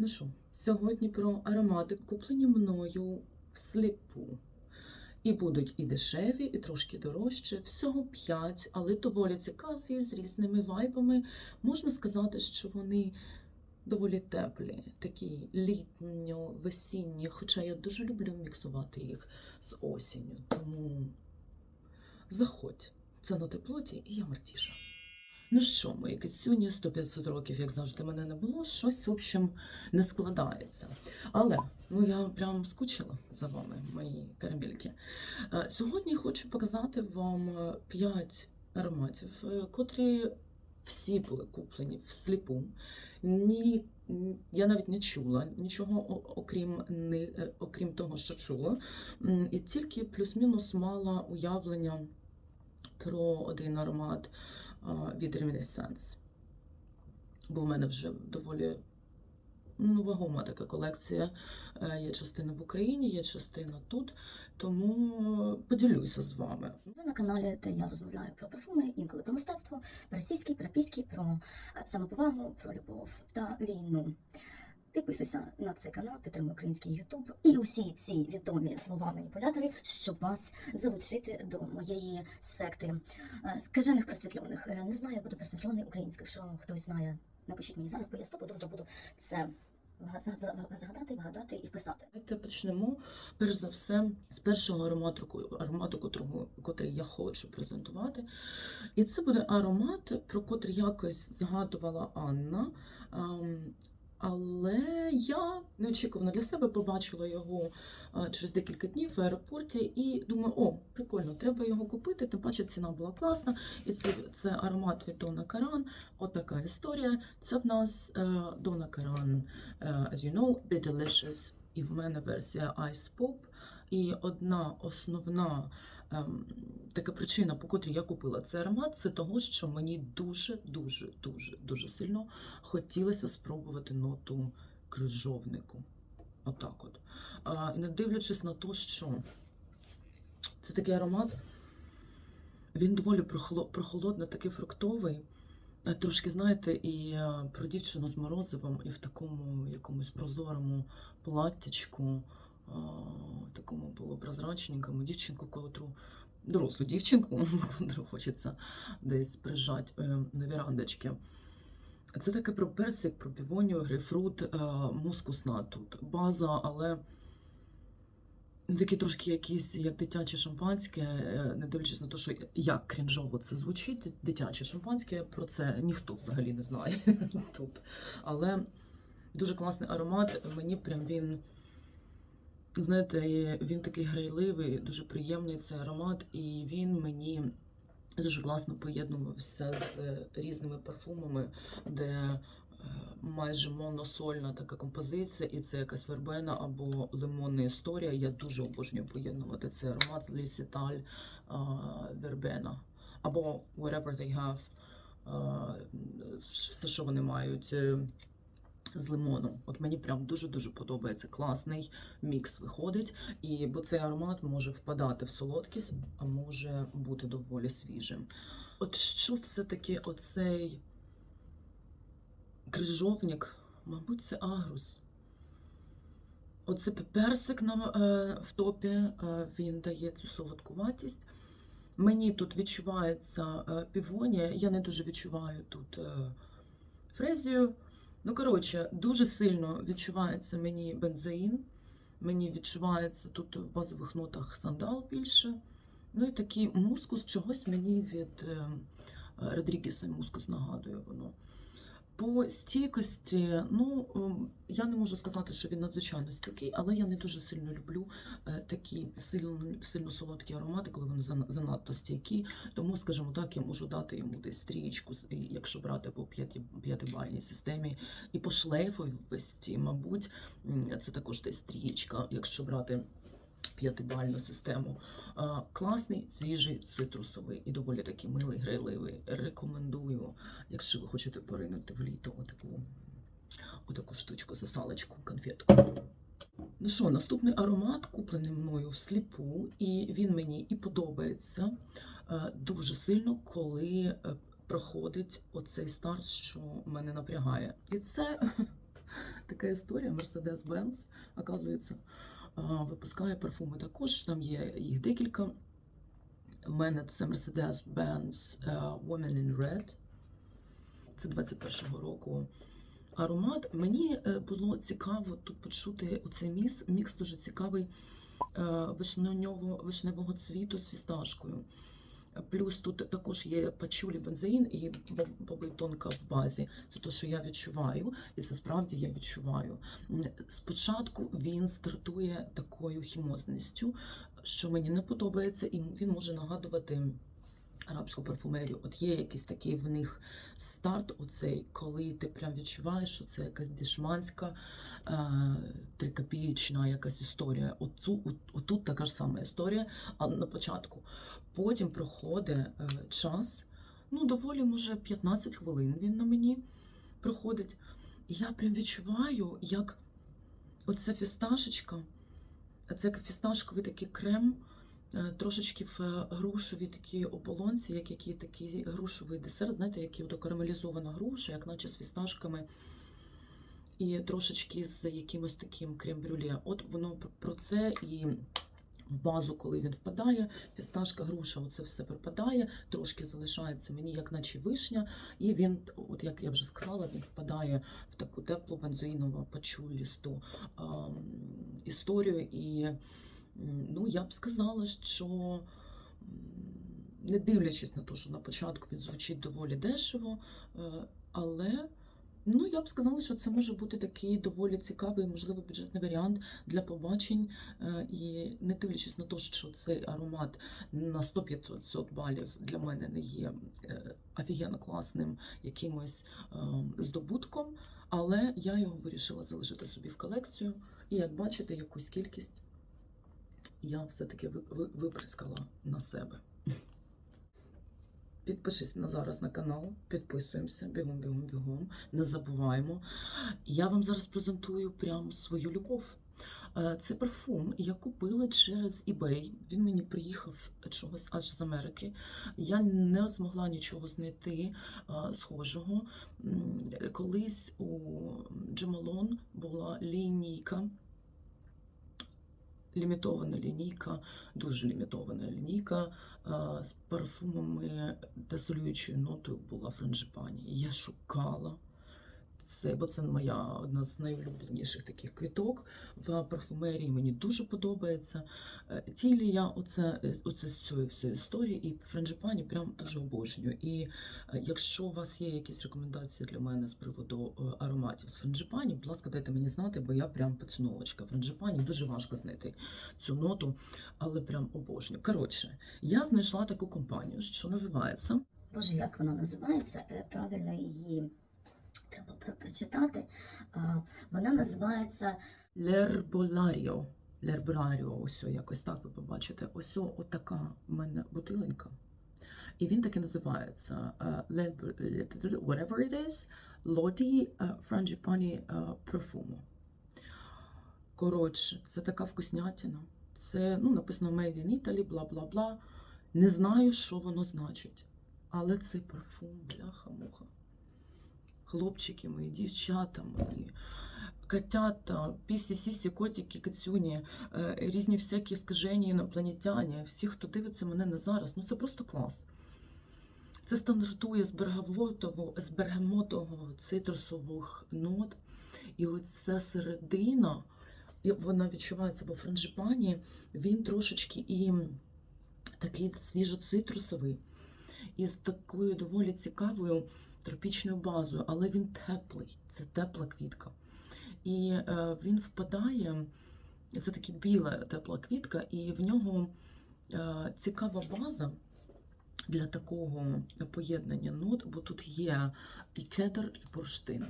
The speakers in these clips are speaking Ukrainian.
Ну що, сьогодні про аромати, куплені мною всліпу. І будуть і дешеві, і трошки дорожче. Всього 5, але доволі цікаві, з різними вайбами. Можна сказати, що вони доволі теплі, такі літньо-весінні, хоча я дуже люблю міксувати їх з осінню. Тому заходь, це на теплоті, і я мартіша. Ну що, мої кицюні, 100-500 років, як завжди, мене не було, щось, в общем, не складається. Але ну я прям скучила за вами, мої карамельки. Е, Сьогодні хочу показати вам 5 ароматів, е, котрі всі були куплені всліпу. Ні, я навіть не чула нічого, окрім, не, е, окрім того, що чула. І тільки плюс-мінус мала уявлення про один аромат від Reminiscence. Бо в мене вже доволі ну, вагома така колекція. Е, Є частина в Україні, є частина тут, тому поділюся з вами. Ви на каналі, де я розмовляю про парфуми, інколи про мистецтво, про російський, про піський, про е, самоповагу, про любов та війну. Підписуйся на цей канал, підтримуй український Ютуб і усі ці відомі слова маніпулятори, щоб вас залучити до моєї секти е, скажених просвітльоних. Е, Не знаю, як буде просвітльоний українською. Якщо хтось знає, напишіть мені зараз, бо я стопудов забуду це згадати, вгадати і вписати. Давайте почнемо перш за все з першого аромату, аромату котрого, котрий я хочу презентувати. І це буде аромат, про котрий якось згадувала Анна. Але я неочікувано для себе побачила його е, через декілька днів в аеропорті і думаю, о, прикольно, треба його купити. Тим паче ціна була класна. І це, це аромат від Дона Каран. От така історія. Це в нас е, Дона Каран, е, as you know, Be Delicious, і в мене версія Ice Pop. І одна основна ем, така причина, по котрій я купила цей аромат, це того, що мені дуже, дуже, дуже, сильно хотілося спробувати ноту крижовнику. Отак от. А, не дивлячись на те, що це такий аромат, він доволі прохоло- прохолодно, такий фруктовий. Е, Трошки, знаєте, і е, про дівчину з морозивом, і в такому якомусь прозорому платтячку, такому полупрозрачненькому дівчинку, котру дорослу дівчинку, котру хочеться десь прижати е, на вірандочки. Це таке про персик, про півонію, грейпфрут, е, мускусна тут база, але такі трошки якісь як дитяче шампанське, е, не дивлячись на те, що як крінжово це звучить, дитяче шампанське, про це ніхто взагалі не знає тут. Але дуже класний аромат. Мені прям він, знаєте, він такий грайливий, дуже приємний цей аромат, і він мені дуже класно поєднувався з е, різними парфумами, де е, майже моносольна така композиція, і це якась вербена або лимонна історія. Я дуже обожнюю поєднувати цей аромат з Лісіталь вербена або whatever they have, е, все, що вони мають. З лимоном. От мені прям дуже-дуже подобається. Класний мікс виходить. І бо цей аромат може впадати в солодкість, а може бути доволі свіжим. От що все-таки оцей крижовник, мабуть, це агрус. Оце персик на, е, в топі, е, він дає цю солодкуватість. Мені тут відчувається е, півонія, я не дуже відчуваю тут е, фрезію. Ну, коротше, дуже сильно відчувається мені бензоїн. Мені відчувається тут в базових нотах сандал більше. Ну і такий мускус чогось мені від е, Родрігеса мускус нагадує воно. По стійкості, ну ем, я не можу сказати, що він надзвичайно стійкий, але я не дуже сильно люблю е, такі сильно, сильно солодкі аромати, коли вони занадто стійкі. Тому, скажімо так, я можу дати йому десь стрічку, з- якщо брати по п'яти- п'ятибальній системі. І по шлейфовості, мабуть, це також десь стрічка, якщо брати п'ятибальну систему. Класний, свіжий, цитрусовий і доволі такий милий, грайливий. Рекомендую, якщо ви хочете поринути в літо отаку, отаку штучку, засалочку, конфетку. Ну що, наступний аромат куплений мною всліпу, і він мені і подобається е, дуже сильно, коли е, проходить оцей старт, що мене напрягає. І це така історія. Mercedes-Benz, оказується, випускає парфуми також. Там є їх декілька. У мене це Mercedes-Benz е, Woman in Red. Це 21-го року аромат. Мені е, було цікаво тут почути оцей мікс. Мікс дуже цікавий е, вишневого, вишневого цвіту з фісташкою. Плюс тут також є пачулі бензоїн і боб- тонка в базі. Це те, що я відчуваю, і це справді я відчуваю. Спочатку він стартує такою хімозністю, що мені не подобається, і він може нагадувати арабську парфумерію. От є якийсь такий в них старт, оцей, коли ти прям відчуваєш, що це якась дешманська, е, трикопієчна якась історія. Оцю, от, отут така ж сама історія, а на початку. Потім проходить е, час, ну, доволі, може, 15 хвилин він на мені проходить. І я прям відчуваю, як оця фісташечка, це фісташковий такий крем, трошечки в е, грушовій такій ополонці, як який такий грушовий десерт, знаєте, який карамелізована груша, як наче з фісташками, і трошечки з якимось таким крем-брюле. От воно про це і в базу, коли він впадає, фісташка, груша, оце все пропадає, трошки залишається мені, як наче вишня, і він, от як я вже сказала, він впадає в таку теплу бензоїнову пачулісту історію. І ну, я б сказала, що не дивлячись на те, що на початку він звучить доволі дешево, е, але ну, я б сказала, що це може бути такий доволі цікавий, можливо, бюджетний варіант для побачень. Е, І не дивлячись на те, що цей аромат на 100-500 балів для мене не є е, офігенно класним якимось здобутком, але я його вирішила залишити собі в колекцію. І як бачите, якусь кількість я все-таки ви- ви- виприскала на себе. Підпишись на зараз на канал, підписуємося, бігом, бігом, бігом. Не забуваємо. Я вам зараз презентую прям свою любов. Е, Це парфум я купила через eBay. Він мені приїхав чогось аж з Америки. Я не змогла нічого знайти е, схожого. Колись у Джемалон була лінійка. Лімітована лінійка, дуже лімітована лінійка е, з парфумами, де солюючою нотою була франжипані. Я шукала це, бо це моя одна з найулюбленіших таких квіток в парфумерії. Мені дуже подобається. Е, Тілі я оце, е, оце з цієї всієї історії і франжипані прям дуже обожнюю. І е, якщо у вас є якісь рекомендації для мене з приводу е, ароматів з франжипані, будь ласка, дайте мені знати, бо я прям поціновочка. Франжипані дуже важко знайти цю ноту, але прям обожнюю. Коротше, я знайшла таку компанію, що називається Боже, як вона називається? Е, Правильно її треба про- прочитати. Вона називається Лерболаріо. Лерболаріо, ось якось так ви побачите. Ось отака в мене бутиленька. І він таки називається е, whatever it is, Lodi е, Frangipani е, Profumo. Коротше, це така вкуснятина. Це ну, написано Made in Italy, бла-бла-бла. Не знаю, що воно значить. Але цей парфум, бляха-муха. Хлопчики мої, дівчата мої, котята, пісі, сісі, котики, кицюні, е, різні всякі скажені інопланетяні, всі, хто дивиться мене не зараз, ну це просто клас. Це стандартує з бергамотового, цитрусових нот. І оця середина, вона відчувається, бо франжипані, він трошечки і такий свіжо-цитрусовий, і з такою доволі цікавою тропічною базою, але він теплий, це тепла квітка. І е, він впадає, це такі біла тепла квітка, і в нього е, цікава база для такого поєднання нот, бо тут є і кедр, і бурштин.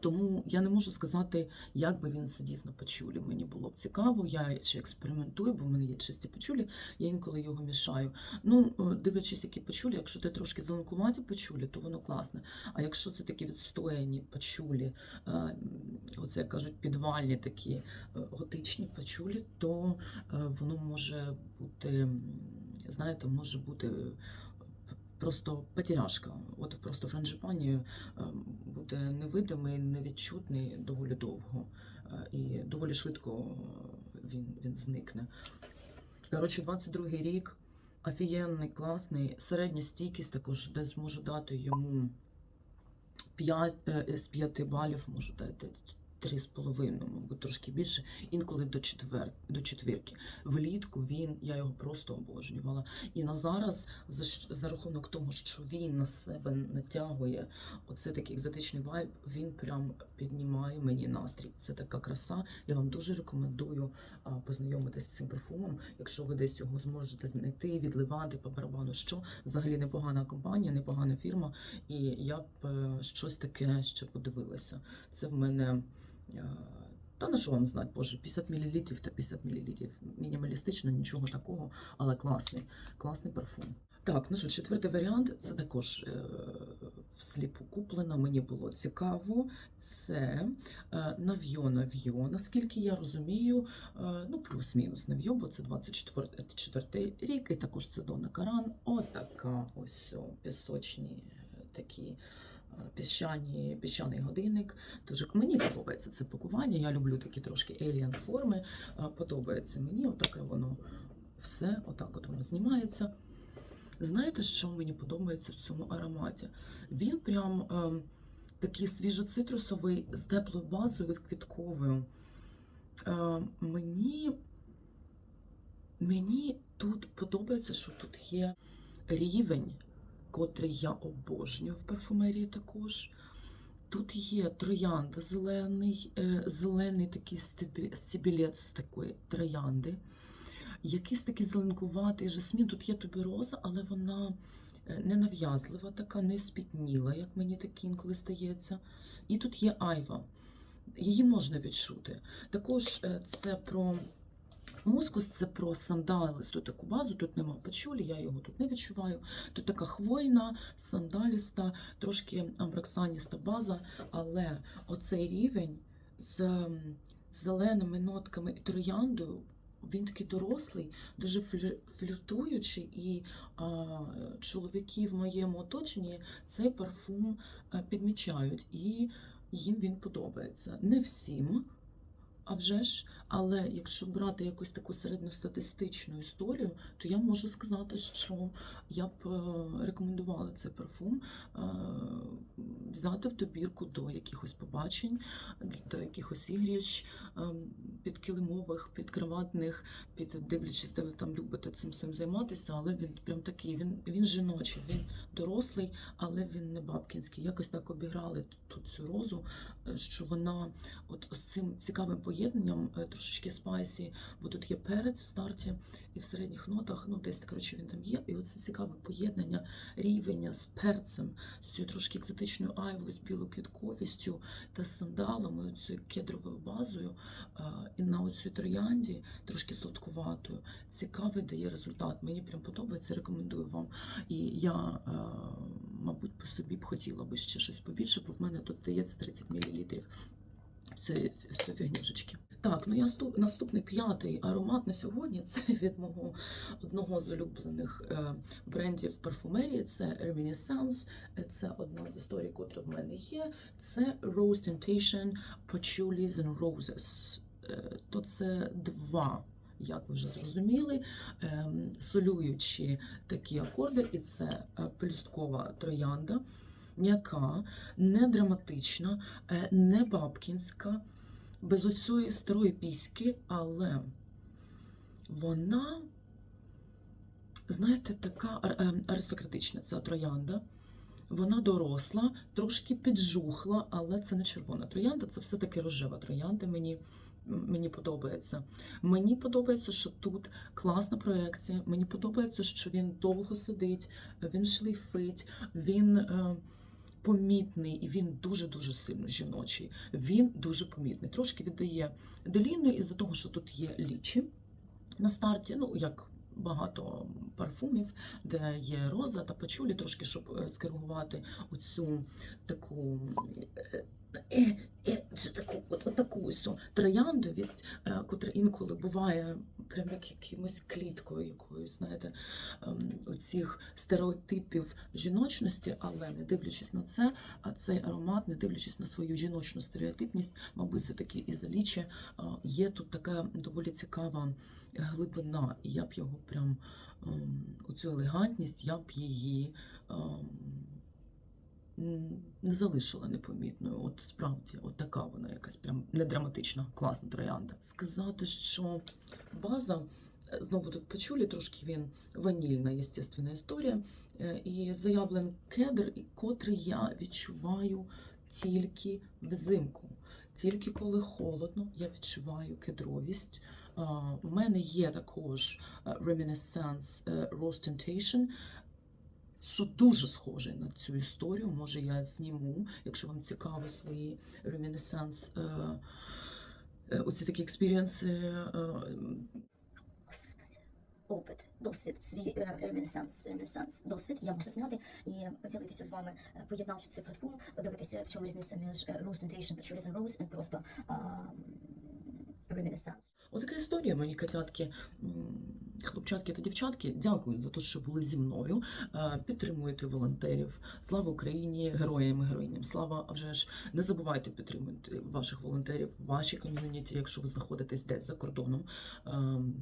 Тому я не можу сказати, як би він сидів на пачулі. Мені було б цікаво, я ще експериментую, бо в мене є чисті пачулі, я інколи його мішаю. Ну, е, дивлячись, які пачулі, якщо ти трошки зеленкуваті пачулі, то воно класне. А якщо це такі відстояні пачулі, е, оце кажуть, підвальні такі е, готичні пачулі, то воно може бути, знаєте, може бути просто потеряшка. От просто франжипані е, буде невидимий, невідчутний доволі довго. Е, І доволі швидко е, він, він зникне. Коротше, 22-й рік. Офігенний, класний, середня стійкість також десь можу дати йому 5, з 5 балів, можу дати 3,5, мабуть, трошки більше, інколи до, четвер, до четвірки. Влітку він, я його просто обожнювала. І на зараз, за, за рахунок того, що він на себе натягує оце такий екзотичний вайб, він прям піднімає мені настрій. Це така краса. Я вам дуже рекомендую познайомитись з цим парфумом, якщо ви десь його зможете знайти, відливати по барабану. Що взагалі непогана компанія, непогана фірма, і я б е, щось таке ще подивилася. Це в мене. Е, Та на що вам знати, боже, 50 мл та 50 мл. Мінімалістично, нічого такого, але класний, класний парфум. Так, ну що, четвертий варіант це також е, всліпу куплена. Мені було цікаво. Це е, Нав'йо Нав'йо. Наскільки я розумію, е, ну плюс-мінус Нав'йо, бо це 24 рік, і також це Дона Каран. Отака ось о, пісочні е, такі. Е, Піщані, піщаний годинник. Дуже мені подобається це пакування. Я люблю такі трошки alien форми. Е, Подобається мені, отаке воно все, отак от воно знімається. Знаєте, що мені подобається в цьому ароматі? Він прям ем, такий свіжоцитрусовий з теплою базою квітковою. Е, мені, мені тут подобається, що тут є рівень, котрий я обожнюю в парфумерії також. Тут є троянда зелений, е, зелений такий стебілець такої троянди. Якийсь такий зеленкуватий жасмін. Тут є тубероза, але вона е, не нав'язлива, така не спітніла, як мені так інколи стається. І тут є айва. Її можна відчути. Також е, це про мускус, це про сандалисту таку базу. Тут нема пачулі, я його тут не відчуваю. Тут така хвойна, сандаліста, трошки амбраксаніста база, але оцей рівень з зеленими нотками і трояндою. Він такий дорослий, дуже фліртуючий, і а, чоловіки в моєму оточенні цей парфум а, підмічають, і їм він подобається. Не всім, а вже ж, але якщо брати якусь таку середньостатистичну історію, то я можу сказати, що я б е, рекомендувала цей парфум е, взяти в добірку до якихось побачень, до якихось ігріч ем, підкилимових, підкриватних, під дивлячись, де ви там любите цим всім займатися, але він прям такий, він, він жіночий, він дорослий, але він не бабкінський. Якось так обіграли тут цю розу, е, що вона от з цим цікавим поєднанням е, трошечки спайсі, бо тут є перець в старті і в середніх нотах, ну десь коротше він там є. І оце цікаве поєднання рівня з перцем, з цією трошки екзотичною айвою, з білоквітковістю та з сандалами, цією кедровою базою, і на оцю троянді, трошки сладкуватою. Цікавий дає результат. Мені прям подобається, рекомендую вам. І я, мабуть, по собі б хотіла би ще щось побільше, бо в мене тут здається 30 мл цієї фігнюшечки. Так, ну я ступ- наступний п'ятий аромат на сьогодні. Це від мого одного з улюблених е, брендів парфумерії. Це Reminiscence. Це одна з історій, котра в мене є. Це Rose Temptation Patchouli and Roses. Е, то це два. Як ви вже зрозуміли, ем, солюючі такі акорди, і це е, пелюсткова троянда, м'яка, не драматична, не бабкінська, без оцієї старої піськи, але вона, знаєте, така ем, аристократична ця троянда. Вона доросла, трошки піджухла, але це не червона троянда, це все-таки рожева троянда. Мені, мені подобається. Мені подобається, що тут класна проекція. Мені подобається, що він довго сидить, він шлейфить, він е, помітний і він дуже-дуже сильно жіночий. Він дуже помітний. Трошки віддає деліною із-за того, що тут є лічі на старті, ну як багато парфумів, де є роза та пачулі, трошки, щоб скерувати оцю таку. Е, е, е, таку, от, от таку ось трояндовість, е, котра інколи буває прям як якимось кліткою якоюсь, знаєте, ем, оцих стереотипів жіночності, але не дивлячись на це, а цей аромат, не дивлячись на свою жіночну стереотипність, мабуть, це таки і заліче, е, є тут така доволі цікава глибина, і я б його прям ем, оцю елегантність, я б її. Не залишила непомітною. От справді, от така вона якась прям не класна троянда. Сказати, що база, е, знову тут почулі, трошки він ванільна, естественна історія. Е, І заявлен кедр, котрий я відчуваю тільки взимку. Тільки коли холодно, я відчуваю кедровість. У мене є також е, Reminiscence е, Rose Temptation, що дуже схоже на цю історію. Може, я зніму, якщо вам цікаво свої Reminiscence, е, е, оці такі експірієнси. е, опит, досвід, свій ремінесанс, ремінесанс, досвід я можу знати і поділитися з вами, поєднавши цей парфум, подивитися, в чому різниця між Rose Temptation, Patchouli Rose і просто ремінесанс. Отака історія, мої котятки, хлопчатки та дівчатки. Дякую за те, що були зі мною. Е, Підтримуйте волонтерів. Слава Україні, героям і героїням. Слава, а вже ж не забувайте підтримувати ваших волонтерів, ваші ком'юніті, якщо ви знаходитесь десь за кордоном. Ем,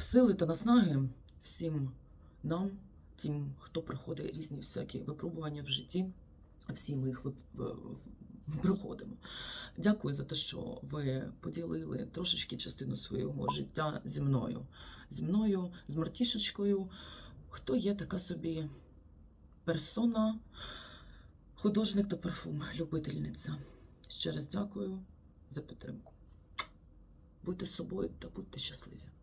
Сили та наснаги всім нам, тим, хто проходить різні всякі випробування в житті. Всі ми їх проходимо. Дякую за те, що ви поділили трошечки частину свого життя зі мною. Зі мною, з Мартішечкою. Хто є така собі персона, художник та парфум, любительниця. Ще раз дякую за підтримку. Будьте собою та будьте щасливі.